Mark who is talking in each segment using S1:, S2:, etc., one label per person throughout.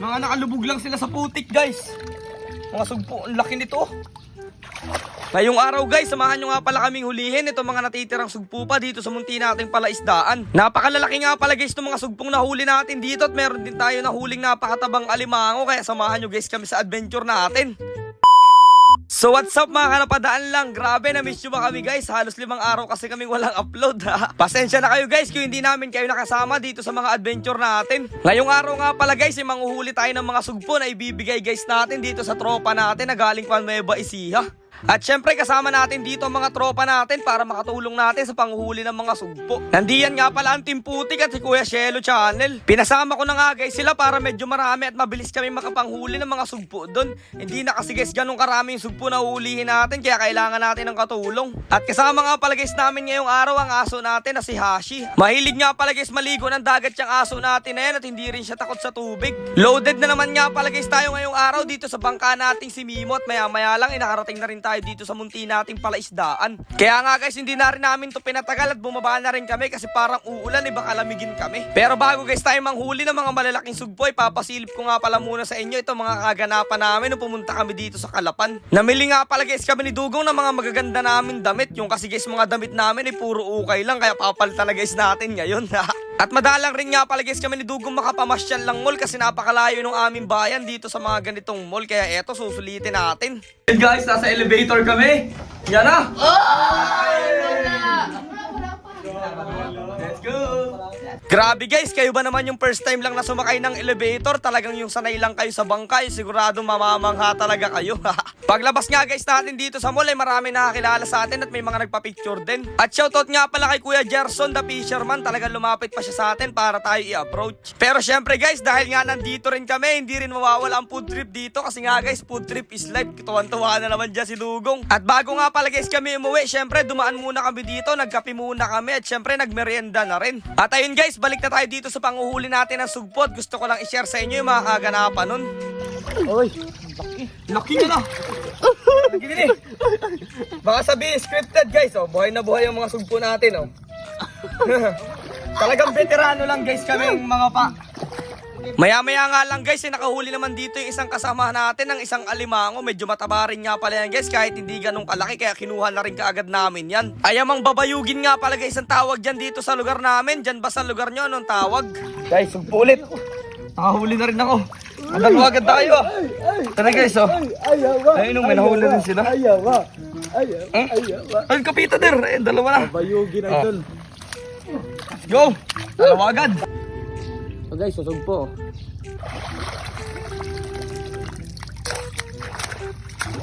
S1: Mga nakalubog lang sila sa putik guys. Mga sugpo, ang laki nito. Ngayong araw guys, samahan nyo nga pala kaming hulihin itong mga natitirang sugpo pa dito sa munti nating palaisdaan. Napakalalaki nga pala guys itong mga sugpong nahuli natin dito at meron din tayo nahuling napakatabang alimango kaya samahan nyo guys kami sa adventure natin. So what's up mga kanapadaan lang? Grabe na miss nyo ba kami guys? Halos limang araw kasi kaming walang upload ha. Pasensya na kayo guys kung hindi namin kayo nakasama dito sa mga adventure natin. Ngayong araw nga pala guys, ay manghuhuli tayo ng mga sugpo na ibibigay guys natin dito sa tropa natin na galing pa Nueva Ecija. At syempre kasama natin dito ang mga tropa natin para makatulong natin sa panghuli ng mga sugpo. Nandiyan nga pala ang Team Putik at si Kuya Shelo Channel. Pinasama ko na nga guys sila para medyo marami at mabilis kami makapanghuli ng mga sugpo doon. Hindi na kasi guys ganun karami yung sugpo na hulihin natin kaya kailangan natin ng katulong. At kasama nga pala guys namin ngayong araw ang aso natin na si Hashi. Mahilig nga pala guys maligo ng dagat yung aso natin na yan at hindi rin siya takot sa tubig. Loaded na naman nga pala guys tayo ngayong araw dito sa bangka nating si Mimo at maya maya lang inakarating na rin tayo dito sa munti nating palaisdaan. Kaya nga guys hindi na rin namin to pinatagal at bumaba na rin kami kasi parang uulan eh baka lamigin kami. Pero bago guys tayo manghuli ng mga malalaking sugpo ay papasilip ko nga pala muna sa inyo itong mga kaganapan namin nung pumunta kami dito sa Kalapan. Namili nga pala guys kami ni Dugong ng mga magaganda namin damit. Yung kasi guys mga damit namin ay puro ukay lang kaya papalitan na guys natin ngayon. At madalang rin nga pala guys kami ni Dugong makapamasyal lang mall kasi napakalayo ng aming bayan dito sa mga ganitong mall. Kaya eto susulitin natin. guys, nasa elevator kami. Yan na! Let's go! Grabe guys, kayo ba naman yung first time lang na sumakay ng elevator? Talagang yung sanay lang kayo sa bangkay, sigurado mamamangha talaga kayo. Paglabas nga guys natin dito sa mall ay marami nakakilala sa atin at may mga nagpa-picture din. At shoutout nga pala kay Kuya Gerson the Fisherman, talagang lumapit pa siya sa atin para tayo i-approach. Pero syempre guys, dahil nga nandito rin kami, hindi rin mawawala ang food trip dito kasi nga guys, food trip is life. Tuwan-tuwa na naman dyan si Dugong. At bago nga pala guys kami umuwi, syempre dumaan muna kami dito, nagkape muna kami at syempre nagmerienda na rin. At ayun guys, balik na tayo dito sa panguhuli natin ng sugpot. Gusto ko lang i-share sa inyo yung mga kaganapan nun.
S2: Oy,
S1: Laki niya na! Laki eh! Baka sabihin, scripted guys, oh. Buhay na buhay yung mga sugpo natin, oh. Talagang veterano lang guys kami yung mga pa. Maya-maya nga lang guys, eh, nakahuli naman dito yung isang kasama natin ng isang alimango. Medyo mataba rin nga pala yan guys, kahit hindi ganun kalaki, kaya kinuha na rin kaagad namin yan. Ayamang babayugin nga pala guys ang tawag dyan dito sa lugar namin. Dyan ba sa lugar nyo, anong tawag? Guys, sugpulit. Nakahuli na rin ako. Madalo agad tayo. Tara guys, oh. Ayun, nung may nahuli rin sila.
S2: Ayawa. Ayawa.
S1: Huh?
S2: Ayawa.
S1: Ay, kapita der. Eh, dalawa na.
S2: Bayugin
S1: Oh.
S2: idol.
S1: Go! Dalawa agad.
S2: So guys, susog po.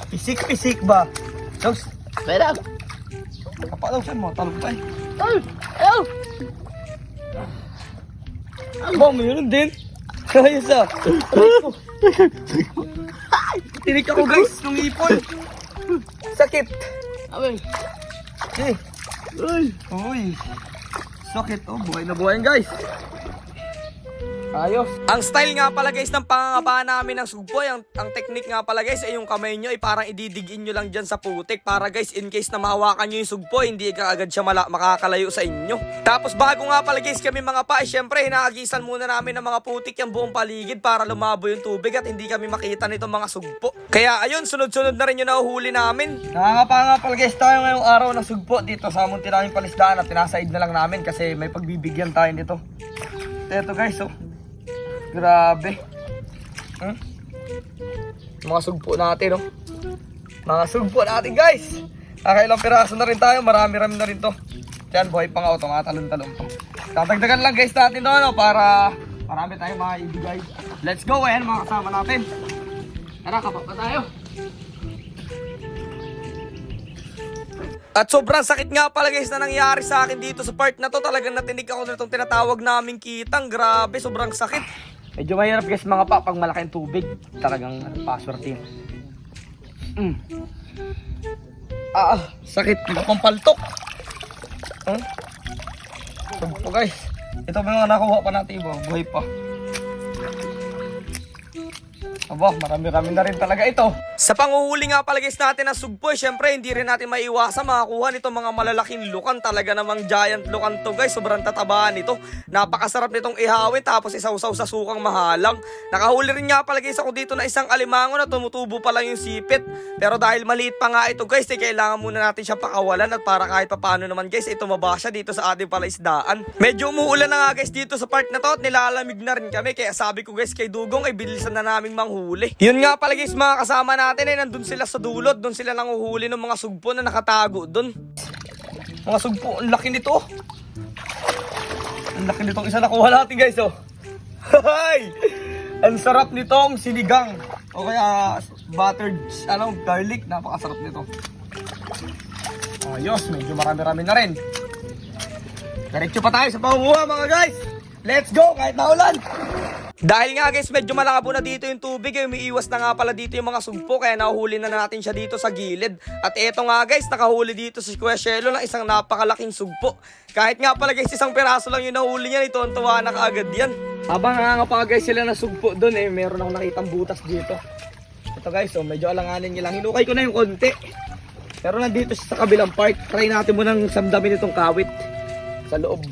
S1: Pisik-pisik ba? Jogs,
S2: Pera.
S1: kapalaw siya mo. Talog tayo.
S2: Ay! Ayaw!
S1: Ba, mayroon din. Ayos ah. Tinik ako guys, nung ipon. Sakit.
S2: Amin.
S1: Eh,
S2: Ay!
S1: uy. Sakit oh, buhay na buhay guys. Ayos. Ang style nga pala guys ng pangangaba namin ng sugpoy, ang, ang technique nga pala guys ay yung kamay nyo ay parang ididigin nyo lang dyan sa putik para guys in case na mahawakan nyo yung sugpoy, hindi ka agad siya mala, makakalayo sa inyo. Tapos bago nga pala guys kami mga pa, ay syempre hinaagisan muna namin ng mga putik yung buong paligid para lumabo yung tubig at hindi kami makita nitong mga sugpo. Kaya ayun, sunod-sunod na rin yung nahuhuli namin. Nakangapa nga pala guys tayo ngayong araw ng sugpo dito sa munti namin palisdaan at tinasaid na lang namin kasi may pagbibigyan tayo nito. Eto guys, oh. Grabe. Hmm? Mga sugpo natin, oh. Mga sugpo natin, guys. Kakailang piraso na rin tayo. Marami-rami na rin to. Yan, buhay pa nga, oh. Tumatalon-talon to. Tatagdagan lang, guys, natin to, ano, para marami tayong mga ibigay. Let's go, ayan, mga kasama natin. Tara, kapak na tayo. At sobrang sakit nga pala guys na nangyari sa akin dito sa part na to. Talagang natinig ako na itong tinatawag naming kitang. Grabe, sobrang sakit. Medyo mahirap guys mga pa pag malaking tubig. Talagang password yun. Mm. Ah, sakit. Hindi ko pang paltok. Huh? Sugpo guys. Ito yung nakuha pa natin iba? Buhay pa. Aba, marami-rami na rin talaga ito. Sa panguhuli nga pala guys natin ng sugpo, eh, syempre hindi rin natin maiwasan makakuha nito mga malalaking lukan. Talaga namang giant lukan to guys. Sobrang tatabaan nito. Napakasarap nitong ihawin tapos isawsaw sa sukang mahalang. Nakahuli rin nga pala guys ako dito na isang alimango na tumutubo pa lang yung sipit. Pero dahil maliit pa nga ito guys, eh, kailangan muna natin siya pakawalan at para kahit papaano naman guys, eh, tumaba siya dito sa ating palaisdaan. Medyo umuulan na nga guys dito sa part na to at nilalamig na rin kami. Kaya sabi ko guys kay Dugong ay bilisan na naming manghuli. Yun nga pala guys mga kasama natin ay nandun sila sa dulot. Doon sila nanguhuli ng mga sugpo na nakatago doon. Mga sugpo, ang laki nito. Ang laki nitong isa nakuha natin guys oh. Hay! Ang sarap nitong sinigang. O kaya buttered ano, garlic. Napakasarap nito. Ayos, medyo marami-rami na rin. Diretso pa tayo sa pangunguha mga guys. Let's go kahit naulan. Dahil nga guys, medyo malabo na dito yung tubig, eh, umiiwas na nga pala dito yung mga sugpo, kaya nahuhuli na natin siya dito sa gilid. At eto nga guys, nakahuli dito Square Shelo ng isang napakalaking sugpo. Kahit nga pala guys, isang piraso lang yung nahuli niya, ito ang tuwa na kaagad yan. Habang nga nga pa guys sila na sugpo doon eh, meron akong nakitang butas dito. Ito guys, oh, medyo alanganin niya. Hinukay ko na yung konti. Pero nandito siya sa kabilang part. Try natin munang samdamin itong kawit sa loob.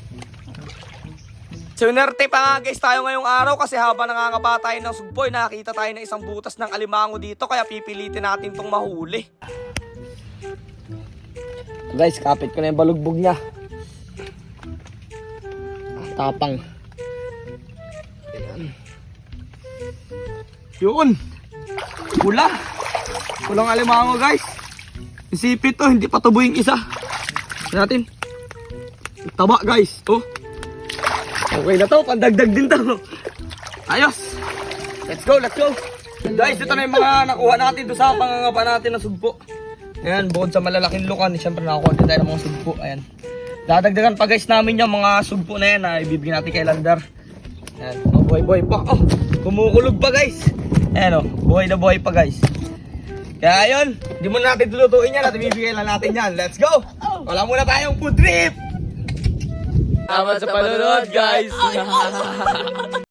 S1: Sunerte pa nga guys tayo ngayong araw kasi habang nangangapa tayo ng sugpoy, nakakita tayo ng isang butas ng alimango dito kaya pipilitin natin tong mahuli. Guys, kapit ko na yung balugbog niya. Ah, Tapang. Ayan. Yun. Kulang. Kulang alimango guys. Isipit to, hindi pa tubo yung isa. Natin. Taba guys. Oh. Okay na to, pandagdag din to. Ayos. Let's go, let's go. Guys, ito na yung mga nakuha natin doon sa pangangapa natin ng sugpo. Ayan, bukod sa malalaking lukan, siyempre nakakuha din tayo ng mga sugpo. Ayan. Dadagdagan pa guys namin yung mga sugpo na yan na ibibigyan natin kay Lander. Ayan, oh, buhay buhay pa. Oh, kumukulog pa guys. Ayan oh, buhay na buhay pa guys. Kaya yun, hindi muna natin lulutuin yan at ibibigay lang natin yan. Let's go! Wala muna tayong food trip! Salamat sa panonood guys!